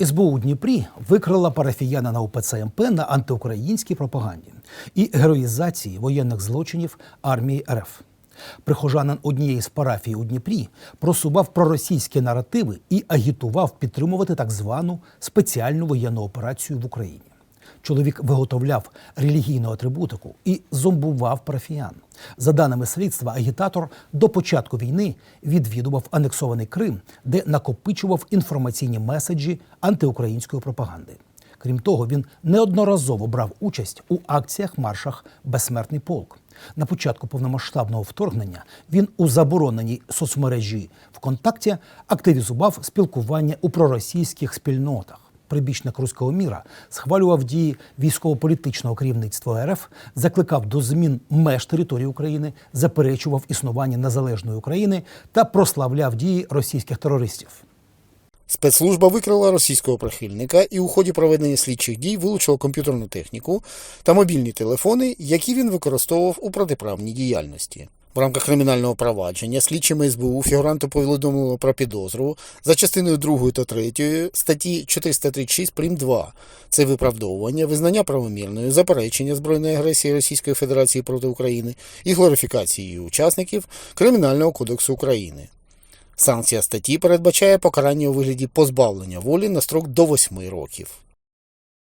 СБУ у Дніпрі викрила парафіянина УПЦ МП на антиукраїнській пропаганді і героїзації воєнних злочинів армії РФ. Прихожанин однієї з парафій у Дніпрі просував проросійські наративи і агітував підтримувати так звану спеціальну воєнну операцію в Україні. Чоловік виготовляв релігійну атрибутику і зомбував парафіян. За даними слідства, агітатор до початку війни відвідував анексований Крим, де накопичував інформаційні меседжі антиукраїнської пропаганди. Крім того, він неодноразово брав участь у акціях маршах Безсмертний полк. На початку повномасштабного вторгнення він у забороненій соцмережі ВКонтакті активізував спілкування у проросійських спільнотах. Прибічник руського міра схвалював дії військово-політичного керівництва РФ, закликав до змін меж території України, заперечував існування незалежної України та прославляв дії російських терористів. Спецслужба викрила російського прихильника і у ході проведення слідчих дій вилучила комп'ютерну техніку та мобільні телефони, які він використовував у протиправній діяльності. В рамках кримінального провадження слідчими СБУ фігуранту повідомили про підозру за частиною 2 та 3 статті 436 прим. 2. Це виправдовування, визнання правомірною, заперечення збройної агресії Російської Федерації проти України і глорифікації її учасників Кримінального кодексу України. Санкція статті передбачає покарання у вигляді позбавлення волі на строк до 8 років.